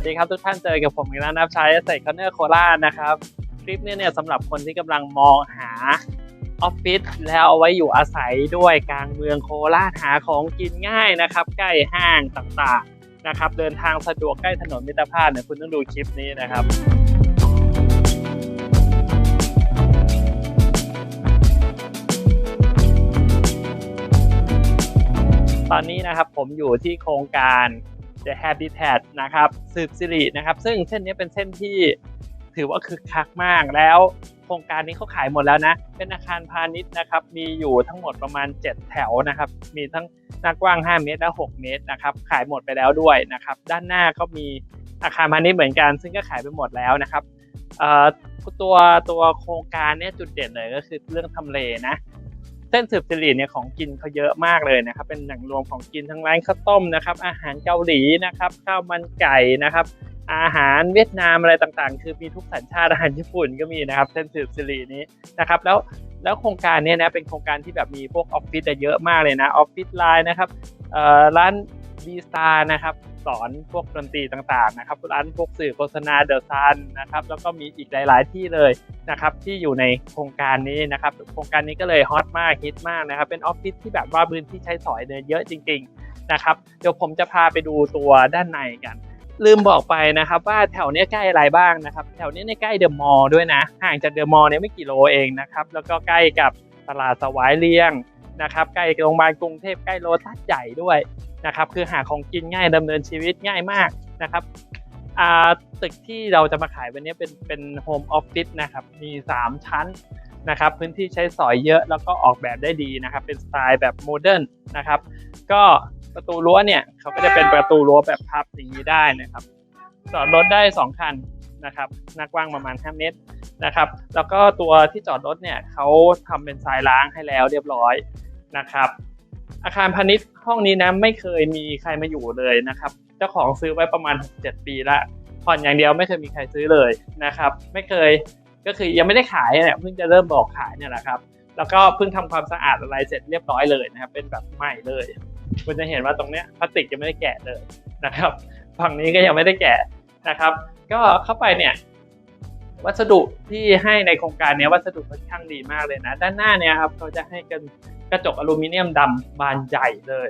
วัสดีครับทุกท่านเจอกับผมอีกแล้วนะครับชายเซคอนเนอร์โคราชนะครับ คลิปนี้เนี่ยสำหรับคนที่กำลังมองหาออฟฟิศแล้วเอาไว้อยู่อาศัยด้วยกลางเมืองโคราชหาของกินง่ายนะครับ ใกล้ห้างต่างๆนะครับ เดินทางสะดวกใกล้ถนนมิตรภาพเนี่ยคุณต้องดูคลิปนี้นะครับตอนนี้นะครับผมอยู่ที่โครงการ The Habitat นะครับสืบสิรินะครับ ซึ่งเส้นนี้เป็นเส้นที่ถือว่าคึกคักมากแล้วโครงการนี้เขาขายหมดแล้วนะ เป็นอาคารพาณิชย์นะครับ มีอยู่ทั้งหมดประมาณ 7 แถวนะครับ มีทั้งหน้ากว้าง 5 เมตร และ 6 เมตรนะครับ ขายหมดไปแล้วด้วยนะครับ ด้านหน้าก็มีอาคารพาณิชย์เหมือนกัน ซึ่งก็ขายไปหมดแล้วนะครับตัวตัวโครงการเนี่ยจุดเด่นเลยก็คือเรื่องทำเลนะ เส้นสืบสิริเนี่ยของกินเขาเยอะมากเลยนะครับ เป็นแหล่งรวมของกินทั้งร้านข้าวต้มนะครับ อาหารเกาหลีนะครับข้าวมันไก่นะครับ อาหารเวียดนามอะไรต่างๆ คือมีทุกสัญชาติอาหารญี่ปุ่นก็มีนะครับ เส้นสืบสิรินี้นะครับ แล้วแล้วโครงการเนี้นะเป็นโครงการที่แบบมีพวกออฟฟิศเยอะมากเลยนะออฟฟิศไลน์นะครับร้านีสตาร์นะครับ สอนพวกดนตรีต่างๆนะครับร้านพวกสื่อโฆษณาเดอะซันนะครับ แล้วก็มีอีกหลาย ๆ ที่เลยนะครับ ที่อยู่ในโครงการนี้นะครับ โครงการนี้ก็เลยฮอตมากฮิตมากนะครับ เป็นออฟฟิศที่แบบว่าพื้นที่ใช้สอยเนี่ยเยอะจริง ๆ นะครับ เดี๋ยวผมจะพาไปดูตัวด้านในกันลืมบอกไปนะครับว่าแถวเนี้ยใกล้อะไรบ้างนะครับ แถวเนี้ยเนี่ยใกล้เดอะมอลล์ด้วยนะ ห่างจากเดอะมอลล์เนี่ยไม่กี่โลเองนะครับ แล้วก็ใกล้กับตลาดสวายเลียงนะครับ ใกล้โรงพยาบาลกรุงเทพใกล้โลตัสใหญ่ด้วย นะครับคือหาของกินง่ายดำเนินชีวิตง่ายมากนะครับตึกที่เราจะมาขายวันนี้เป็นเป็นโฮมออฟฟิศนะครับมี 3 ชั้นนะครับพื้นที่ใช้สอยเยอะแล้วก็ออกแบบได้ดีนะครับเป็นสไตล์แบบโมเดิร์นนะครับก็ประตูรั้วเนี่ยเขาก็จะเป็นประตูรั้วแบบพับอย่างนี้ได้นะครับจอดรถได้ 2 คันนะครับหน้ากว้างประมาณ 5 เมตรนะครับแล้วก็ตัวที่จอดรถเนี่ยเขาทำเป็นทรายล้างให้แล้วเรียบร้อยนะครับ อาคารพาณิชย์ห้องนี้นะไม่เคยมีใครมาอยู่เลยนะครับ เจ้าของซื้อไว้ประมาณ 7 ปีละผ่อนอย่างเดียวไม่เคยมีใครซื้อเลยนะครับ ไม่เคยก็คือยังไม่ได้ขายเนี่ยเพิ่งจะเริ่มบอกขายเนี่ยแหละครับแล้วก็เพิ่งทำความสะอาดอะไรเสร็จเรียบร้อยเลยนะครับ เป็นแบบใหม่เลยคุณจะเห็นว่าตรงเนี้ยพลาสติกยังไม่ได้แกะเลยนะครับ ฝั่งนี้ก็ยังไม่ได้แกะนะครับ ก็เข้าไปเนี่ยวัสดุที่ให้ในโครงการเนี้ยวัสดุค่อนข้างดีมากเลยนะ ด้านหน้าเนี่ยครับเขาจะให้กัน กระจกอลูมิเนียมดำบานใหญ่เลย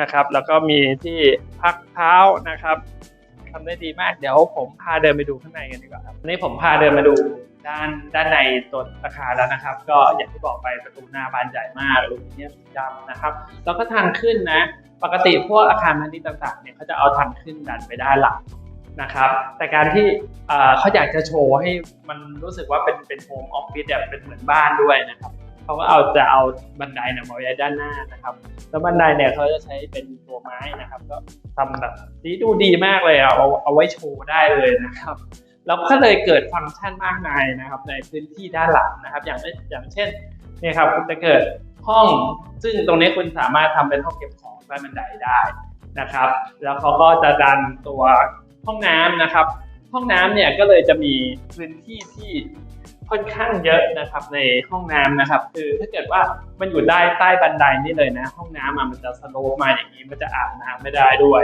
นะครับ แล้วก็มีที่พักเท้านะครับทำได้ดีมาก เดี๋ยวผมพาเดินไปดูข้างในกันดีกว่าครับวันนี้ผมพาเดินมาดูด้านด้านในตัวอาคารแล้วนะครับ ก็อย่างที่บอกไปประตูหน้าบานใหญ่มากอลูมิเนียมดำนะครับแล้วก็ทางขึ้นนะ ปกติพวกอาคารพาณิชย์ต่างๆเนี่ยเขาจะเอาทางขึ้นดันไปด้านหลังนะครับ แต่การที่เอ่อเขาอยากจะโชว์ให้มันรู้สึกว่าเป็นเป็นโฮมออฟฟิศแบบเป็นเหมือนบ้านด้วยนะครับ เขาก็เอาจะเอาบันไดเนี่ยมาไว้ด้านหน้านะครับแล้วบันไดเนี่ยเขาจะใช้เป็นตัวไม้นะครับ ก็ทำแบบดีดูดีมากเลยอะเอาเอาไว้โชว์ได้เลยนะครับแล้วก็เลยเกิดฟังก์ชันมากมายนะครับ ในพื้นที่ด้านหลังนะครับ อย่างเช่นอย่างเช่นนี่ครับจะเกิดห้องซึ่งตรงนี้คุณสามารถทำเป็นห้องเก็บของใต้บันไดได้นะครับ แล้วเขาก็จะดันตัวห้องน้ำนะครับ ห้องน้ำเนี่ยก็เลยจะมีพื้นที่ที่ค่อนข้างเยอะนะครับในห้องน้ำนะครับ คือถ้าเกิดว่ามันอยู่ได้ใต้บันไดนี่เลยนะ ห้องน้ำมันจะสโลว์มาอย่างนี้มันจะอาบน้ำไม่ได้ด้วย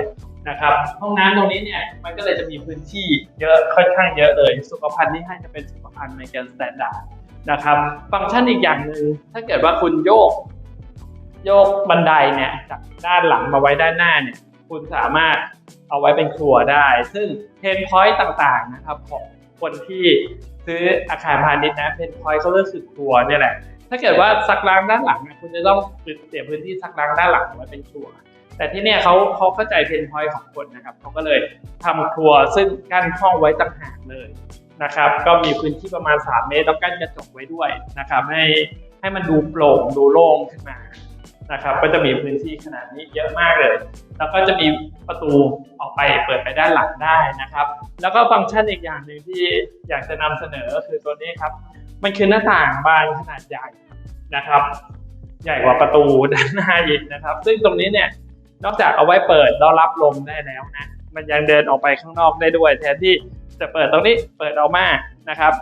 นะครับ ห้องน้ำตรงนี้เนี่ยมันก็เลยจะมีพื้นที่เยอะค่อนข้างเยอะเลยสุขภัณฑ์ที่ให้จะเป็นสุขภัณฑ์ในการสแตนดาร์ดนะครับ ฟังก์ชันอีกอย่างหนึ่งถ้าเกิดว่าคุณโยก โยกบันไดเนี่ยจากด้านหลังมาไว้ด้านหน้าเนี่ย คุณสามารถเอาไว้เป็นครัวได้ ซึ่งเพนพอยต์ต่างๆนะครับของคนที่ซื้ออาคารพาณิชย์นะเพนพอยต์เขาก็คือครัวเนี่ยแหละ ถ้าเกิดว่าซักล้างด้านหลังนะคุณจะต้องเสียพื้นที่ซักล้างด้านหลังไว้เป็นครัว แต่ที่เนี่ยเขาเขาเข้าใจเพนพอยต์ของคนนะครับเขาก็เลยทำครัวซึ่งกั้นห้องไว้ต่างหากเลยนะครับ ก็มีพื้นที่ประมาณ 3 เมตรต้องกั้นกระจกไว้ด้วยนะครับ ให้ให้มันดูโปร่งดูโล่งขึ้นมา นะครับ ก็จะมีพื้นที่ขนาดนี้เยอะมากเลย แล้วก็จะมีประตูออกไปเปิดไปด้านหลังได้นะครับ แล้วก็ฟังก์ชันอีกอย่างหนึ่งที่อยากจะนำเสนอก็คือตัวนี้ครับ มันคือหน้าต่างบานขนาดใหญ่นะครับ ใหญ่กว่าประตูด้านหน้าอีกนะครับ ซึ่งตรงนี้เนี่ยนอกจากเอาไว้เปิดแล้วรับลมได้แล้วนะ มันยังเดินออกไปข้างนอกได้ด้วย แทนที่จะเปิดตรงนี้เปิดออกมา นะครับ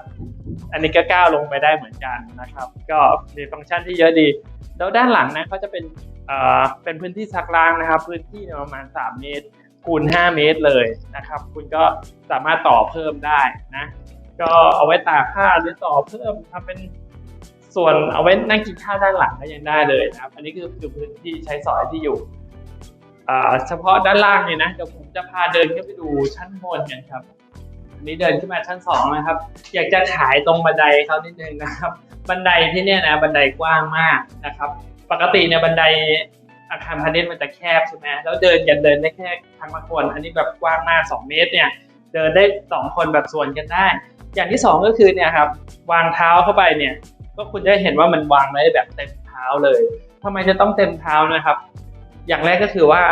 อันนี้ก็ก้าวลงไปได้เหมือนกันนะครับ ก็มีฟังก์ชันที่เยอะดี แล้วด้านหลังนะเขาจะเป็นเอ่อเป็นพื้นที่ซักล้างนะครับ พื้นที่ประมาณ 3 เมตรคูณ 5 เมตรเลยนะครับ คุณก็สามารถต่อเพิ่มได้นะ ก็เอาไว้ตากผ้าหรือต่อเพิ่มทำเป็นส่วนเอาไว้นั่งกินข้าวด้านหลังก็ยังได้เลยนะครับ อันนี้คือคือพื้นที่ใช้สอยที่อยู่เฉพาะด้านล่างเนี่ยนะเดี๋ยวผมจะพาเดินขึ้นไปดูชั้นบนกันครับ นี้เดินขึ้นมาชั้นสองนะครับ อยากจะขายตรงบันไดเขานิดนึงนะครับ บันไดที่เนี่ยนะบันไดกว้างมากนะครับ ปกติเนี่ยบันไดอาคารพาณิชย์มันจะแคบใช่ไหมแล้วเดินกันเดินได้แค่ทางละคน อันนี้แบบกว้างมาก 2 เมตรเนี่ย เดินได้ 2 คนแบบส่วนกันได้ อย่างที่ 2 ก็คือเนี่ยครับวางเท้าเข้าไปเนี่ย ก็คุณจะเห็นว่ามันวางได้แบบเต็มเท้าเลยทำไมจะต้องเต็มเท้านะครับ อย่างแรกก็คือว่า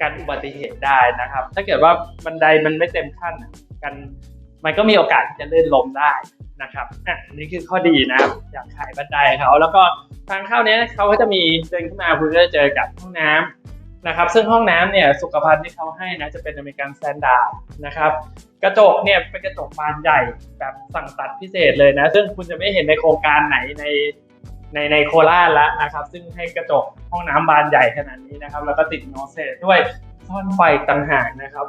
การอุบัติเหตุได้นะครับ ถ้าเกิดว่าบันไดมันไม่เต็มขั้นกันมันก็มีโอกาสที่จะลื่นล้มได้นะครับอะอันนี่คือข้อดีนะครับอยากขายบันไดเขาแล้วก็ทางเข้าเนี้ยเขาก็จะมีเดินขึ้นมาคุณก็จะเจอกับห้องน้ำนะครับ ซึ่งห้องน้ำเนี่ยสุขภัณฑ์ที่เขาให้นะจะเป็นอเมริกันสแตนดาร์ดนะครับ กระจกเนี่ยเป็นกระจกบานใหญ่แบบสั่งตัดพิเศษเลยนะ ซึ่งคุณจะไม่เห็นในโครงการไหนใน ในในโคราชแล้วนะครับ ซึ่งให้กระจกห้องน้ำบานใหญ่ขนาดนี้นะครับ แล้วก็ติดโนเซตด้วยซ่อนไฟต่างหากนะครับ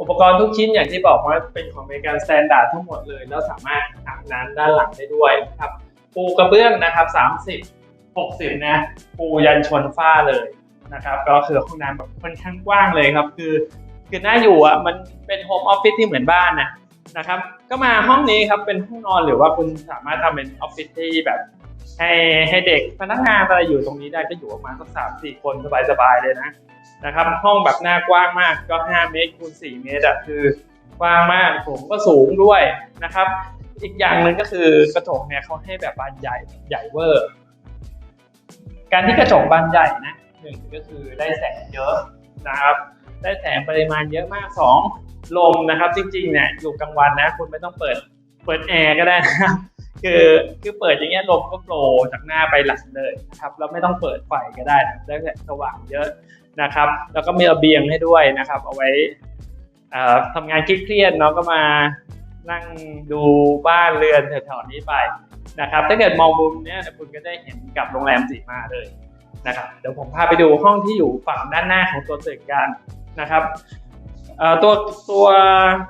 อุปกรณ์ทุกชิ้นอย่างที่บอกว่าเป็นของอเมริกันสแตนดาร์ดทั้งหมดเลย แล้วสามารถอาบน้ำด้านหลังได้ด้วยนะครับ ปูกระเบื้องนะครับ 30 60 นะ ปูยันชนฝ้าเลยนะครับ ก็คือห้องน้ำแบบค่อนข้างกว้างเลยครับ คือคือน่าอยู่อะมันเป็นโฮมออฟฟิศที่เหมือนบ้านนะนะครับ ก็มาห้องนี้ครับเป็นห้องนอนหรือว่าคุณสามารถทำเป็นออฟฟิศที่แบบ ให้ให้เด็กพนักงานอะไรอยู่ตรงนี้ได้ก็อยู่ประมาณสักสามสี่คนสบายๆเลยนะนะครับ ห้องแบบหน้ากว้างมากก็ 5 เมตรคูณ4เมตรอะคือกว้างมากผมก็สูงด้วยนะครับ อีกอย่างหนึ่งก็คือกระจกเนี่ยเขาให้แบบบานใหญ่ใหญ่เวอร์ การที่กระจกบานใหญ่นะหนึ่งก็คือได้แสงเยอะนะครับ ได้แสงปริมาณเยอะมากสองลมนะครับ จริงๆเนี่ยอยู่กลางวันนะ คุณไม่ต้องเปิดเปิดแอร์ก็ได้นะ คือคือเปิดอย่างเงี้ยลมก็โปรจากหน้าไปหลังเลยนะครับแล้วไม่ต้องเปิดไฟก็ได้นะได้แสงสว่างเยอะนะครับ แล้วก็มีระเบียงให้ด้วยนะครับ เอาไว้อ่อทำงานเครียดๆเนาะก็มานั่งดูบ้านเรือนแถวๆนี้ไปนะครับ ถ้าเกิดมองมุมเนี้ยคุณก็ได้เห็นกับโรงแรมสีมาเลยนะครับเดี๋ยวผมพาไปดูห้องที่อยู่ฝั่งด้านหน้าของตัวตึกกันนะครับอ่อตัวตัว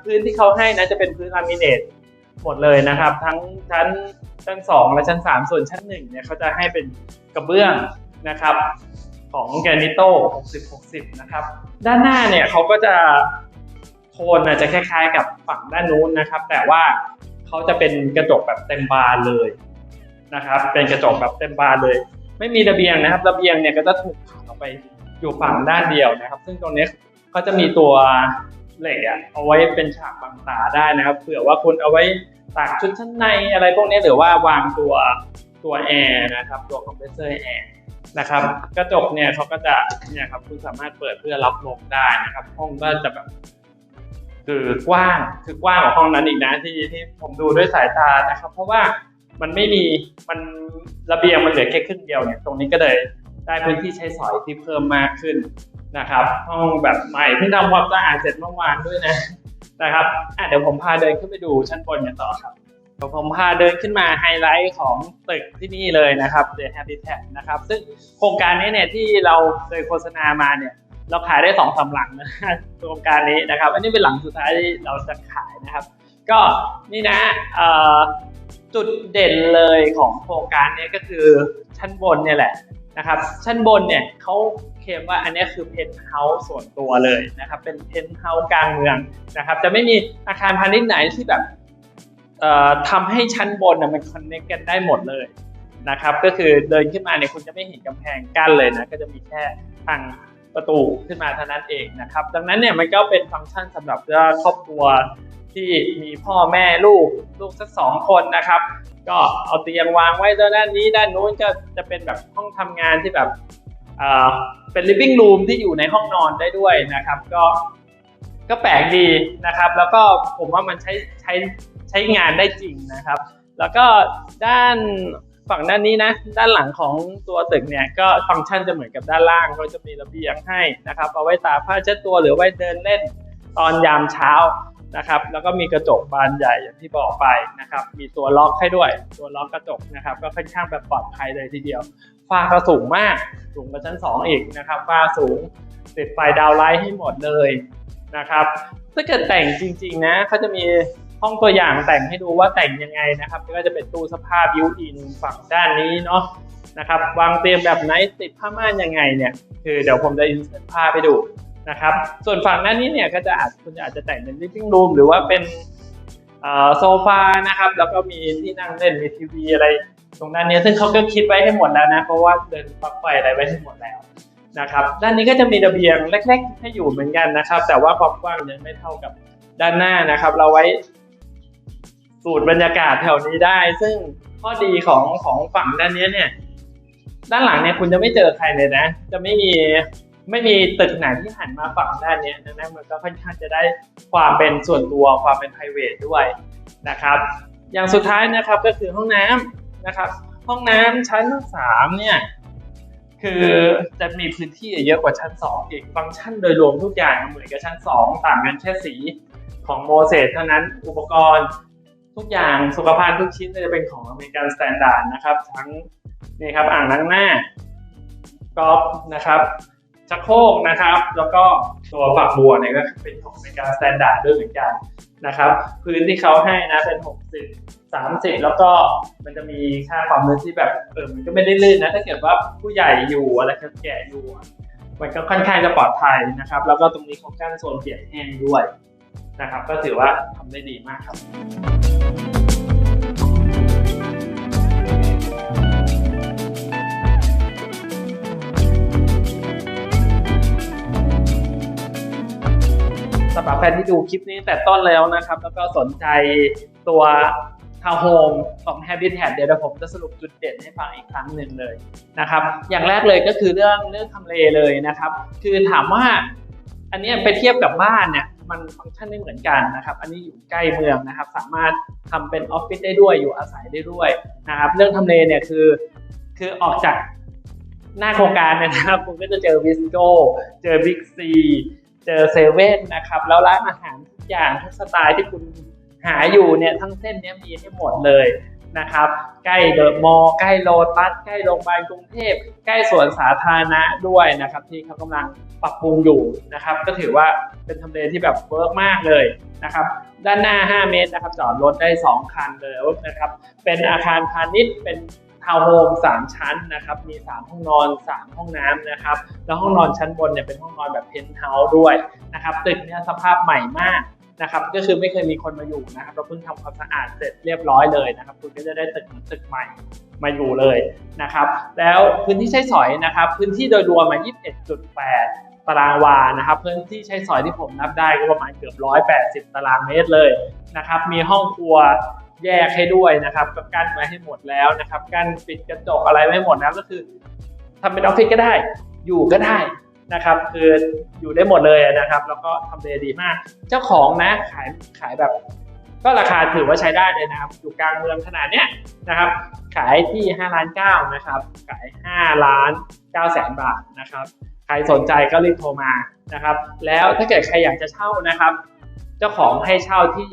พื้นที่เขาให้นะจะเป็นพื้นลามิเนต หมดเลยนะครับ ทั้งชั้นชั้นสองและชั้นสามส่วนชั้นหนึ่งเนี่ยเขาจะให้เป็นกระเบื้องนะครับ ของแกรนิโต้60 60 นะครับ ด้านหน้าเนี่ยเขาก็จะโทนอาจจะคล้าย ๆ กับฝั่งด้านนู้นนะครับ แต่ว่าเขาจะเป็นกระจกแบบเต็มบานเลยนะครับ เป็นกระจกแบบเต็มบานเลย ไม่มีระเบียงนะครับ ระเบียงเนี่ยก็จะถูกผ่านออกไปอยู่ฝั่งด้านเดียวนะครับ ซึ่งตรงนี้เขาจะมีตัว เหล็กอะเอาไว้เป็นฉากบังตาได้นะครับเผื่อว่าคุณเอาไว้ตากชุดชั้นในอะไรพวกนี้หรือว่าวางตัวตัวแอร์นะครับตัวคอมเพรสเซอร์แอร์นะครับกระจกเนี่ยเขาก็จะเนี่ยครับคุณสามารถเปิดเพื่อรับลมได้นะครับ ห้องก็จะแบบคือกว้างคือกว้างกว่าห้องนั้นอีกนะที่ที่ผมดูด้วยสายตานะครับ เพราะว่ามันไม่มีมันระเบียงมันเหลือแค่ครึ่งเดียวเนี่ยตรงนี้ก็เลย ได้พื้นที่ใช้สอยที่เพิ่มมากขึ้นนะครับห้องแบบใหม่เพิ่งทำความสะอาดเสร็จเมื่อวานด้วยนะนะครับอะเดี๋ยวผมพาเดินขึ้นไปดูชั้นบนกันต่อครับเดี๋ยวผมพาเดินขึ้นมาไฮไลท์ของตึกที่นี่เลยนะครับ The Habitat นะครับ ซึ่งโครงการนี้เนี่ยที่เราเคยโฆษณามาเนี่ยเราขายได้สองสาหลังนะโครงการนี้นะครับ อันนี้เป็นหลังสุดท้ายที่เราจะขายนะครับ ก็นี่นะจุดเด่นเลยของโครงการนี้ก็คือชั้นบนเนี่ยแหละ นะครับชั้นบนเนี่ยเขาเคลมว่าอันนี้คือเพนท์เฮาส์ส่วนตัวเลยนะครับเป็นเพนท์เฮาส์กลางเมืองนะครับจะไม่มีอาคารพาณิชย์ไหนที่แบบเอ่อทำให้ชั้นบนนะมันคอนเนคกันได้หมดเลยนะครับก็คือเดินขึ้นมาเนี่ยคุณจะไม่เห็นกำแพงกั้นเลยนะก็จะมีแค่ทางประตูขึ้นมาเท่านั้นเองนะครับดังนั้นเนี่ยมันก็เป็นฟังก์ชันสำหรับครอบครัวที่มีพ่อแม่ลูกลูกสักสองคนนะครับ ก็เอาเตียงวางไว้ด้านนี้ด้านนู้นก็จะเป็นแบบห้องทำงานที่แบบเออเป็น living room ที่อยู่ในห้องนอนได้ด้วยนะครับ ก็ก็แปลกดีนะครับ แล้วก็ผมว่ามันใช้ใช้ใช้งานได้จริงนะครับ แล้วก็ด้านฝั่งด้านนี้นะ ด้านหลังของตัวตึกเนี่ยก็ฟังก์ชันจะเหมือนกับด้านล่างก็จะมีระเบียงให้นะครับ เอาไว้ตากผ้าเช็ดตัวหรือไว้เดินเล่นตอนยามเช้า นะครับ แล้วก็มีกระจกบานใหญ่อย่างที่บอกไปนะครับ มีตัวล็อกให้ด้วย ตัวล็อกกระจกนะครับ ก็ค่อนข้างแบบปลอดภัยเลยทีเดียวฝ้าก็สูงมาก สูงกว่าชั้นสองอีกนะครับฝ้าสูงติดไฟดาวไลท์ให้หมดเลยนะครับ ถ้าเกิดแต่งจริง ๆ นะเขาจะมีห้องตัวอย่างแต่งให้ดูว่าแต่งยังไงนะครับ ก็จะเป็นตู้สภาพบิวอินฝั่งด้านนี้เนาะนะครับ วางเตียงแบบไหนติดผ้าม่านยังไงเนี่ย คือเดี๋ยวผมจะอินเสิร์ตภาพไปดู นะครับ ส่วนฝั่งด้านนี้เนี่ยก็จะอาจคุณอาจจะแต่งเป็น living room หรือว่าเป็นโซฟานะครับ แล้วก็มีที่นั่งเล่นมีทีวีอะไรตรงด้านนี้ซึ่งเขาก็คิดไว้ให้หมดแล้วนะ เพราะว่าเดินปลั๊กไฟอะไรไว้ให้หมดแล้วนะครับ ด้านนี้ก็จะมีระเบียงเล็ก ๆ ให้อยู่เหมือนกันนะครับ แต่ว่าความกว้างยังไม่เท่ากับด้านหน้านะครับ เราไว้สูดบรรยากาศแถวนี้ได้ ซึ่งข้อดีของของฝั่งด้านนี้เนี่ย ด้านหลังเนี่ยคุณจะไม่เจอใครเลยนะ จะไม่มี ไม่มีตึกไหนที่หันมาฝั่งด้านนี้ดังนั้นมันก็ค่อนข้างจะได้ความเป็นส่วนตัวความเป็น p r i v a t ด้วยนะครับ อย่างสุดท้ายนะครับก็คือห้องน้ำนะครับ ห้องน้ำชั้นสามเนี่ยคือจะมีพื้นที่เยอะกว่าชั้นสองอีกฟังก์ชันโดยรวมทุกอย่างเหมือนกับชั้นสองต่างกันแค่สีของโมเสสเท่านั้นอุปกรณ์ทุกอย่างสุขภัณฑ์ทุกชิ้นจะเป็นของอเมริกันสแตนดาร์ดนะครับ ทั้งนี่ครับอ่างล้างหน้ากอล์ฟนะครับ ชักโครกนะครับ แล้วก็ตัวฝักบัวเนี่ยก็เป็นของอเมริกันสแตนดาร์ดด้วยเหมือนกันนะครับ พื้นที่เขาให้นะเป็น 60 30 แล้วก็มันจะมีค่าความลื่นที่แบบเออมันก็ไม่ได้ลื่นนะถ้าเกิดว่าผู้ใหญ่อยู่อะไรแก่อยู่ มันก็ค่อนข้างจะปลอดภัยนะครับ แล้วก็ตรงนี้เขากั้นโซนเปียกแห้งด้วยนะครับ ก็ถือว่าทำได้ดีมากครับ สำหรับแฟนที่ดูคลิปนี้แต่ต้นแล้วนะครับ แล้วก็สนใจตัวทาวน์โฮมของ Habitat เดี๋ยวผมจะสรุปจุดเด่นให้ฟังอีกครั้งหนึ่งเลยนะครับ อย่างแรกเลยก็คือเรื่องเรื่องทำเลเลยนะครับ คือถามว่าอันนี้ไปเทียบกับบ้านเนี่ยมันฟังก์ชันไม่เหมือนกันนะครับ อันนี้อยู่ใกล้เมืองนะครับ สามารถทำเป็นออฟฟิศได้ด้วยอยู่อาศัยได้ด้วยนะครับ เรื่องทำเลเนี่ยคือคือออกจากหน้าโครงการนะครับ คุณก็จะเจอวิสโก้ เจอบิ๊กซี เจอเซเว่นนะครับ แล้วร้านอาหารทุกอย่างทุกสไตล์ที่คุณหาอยู่เนี่ยทั้งเส้นเนี้ยมีให้หมดเลยนะครับ ใกล้เดอะมอลล์ใกล้โลตัสใกล้โรงพยาบาลกรุงเทพใกล้สวนสาธารณะด้วยนะครับ ที่เขากำลังปรับปรุงอยู่นะครับ ก็ถือว่าเป็นทำเลที่แบบเวิร์กมากเลยนะครับ ด้านหน้า 5 เมตรนะครับ จอดรถได้ 2 คันเลยนะครับ เป็นอาคารพาณิชย์เป็น ทาวน์โฮม3ชั้นนะครับมี 3 ห้องนอน 3 ห้องน้ำนะครับแล้วห้องนอนชั้นบนเนี่ยเป็นห้องนอนแบบเพนท์เฮาส์ด้วยนะครับตึกเนี่ยสภาพใหม่มากนะครับก็คือไม่เคยมีคนมาอยู่นะครับเราเพิ่งทำความสะอาดเสร็จเรียบร้อยเลยนะครับ คุณก็จะได้ตึกเหมือนตึกใหม่มาอยู่เลยนะครับแล้วพื้นที่ใช้สอยนะครับ พื้นที่โดยรวมมา 21.8 ตารางวานะครับพื้นที่ใช้สอยที่ผมนับได้ก็ประมาณเกือบ 180 ตารางเมตรเลยนะครับมีห้องครัว แยกให้ด้วยนะครับก็กั้นไว้ให้หมดแล้วนะครับ กั้นปิดกระจกอะไรไว้หมดแล้วก็คือทำเป็นออฟฟิศก็ได้ อยู่ก็ได้นะครับ คืออยู่ได้หมดเลยนะครับ แล้วก็ทำเลดีมาก เจ้าของนะขายขายแบบ ก็ราคาถือว่าใช้ได้เลยนะครับ อยู่กลางเมืองขนาดเนี้ยนะครับ ขายที่5ล้าน9นะครับ ขาย5ล้าน9แสนบาทนะครับ ใครสนใจก็รีบโทรมานะครับ แล้วถ้าเกิดใครอยากจะเช่านะครับ เจ้าของให้เช่าที่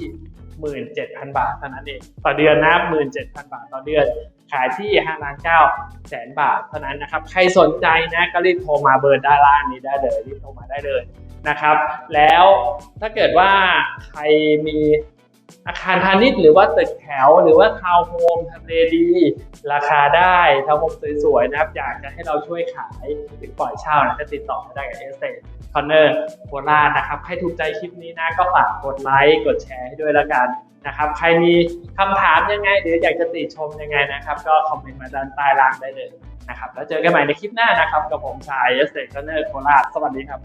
17,000 บาทเท่านั้นเองต่อเดือนนะ17,000 บาทต่อเดือน ขายที่5ล้าน9แสนบาทเท่านั้นนะครับ ใครสนใจนะก็รีบโทรมาเบอร์ด้านล่างนี้ได้เลยรีบโทรมาได้เลยนะครับ แล้วถ้าเกิดว่าใครมี อาคารพาณิชย์หรือว่าตึกแถวหรือว่าทาวน์โฮมทำเลดี ราคาได้ทาวน์โฮมสวยๆนะครับ อยากจะให้เราช่วยขายหรือปล่อยเช่านะก็ติดต่อมาได้กับเอสเตทคอนเนอร์โคราชนะครับ ใครถูกใจคลิปนี้นะก็ฝากกดไลค์กดแชร์ให้ด้วยละกันนะครับ ใครมีคำถามยังไง หรืออยากจะติชมยังไงนะครับ ก็คอมเมนต์มาด้านใต้ล่างได้เลยนะครับแล้วเจอกันใหม่ในคลิปหน้านะครับ กับผมชายเอสเตทคอนเนอร์โคราชสวัสดีครับ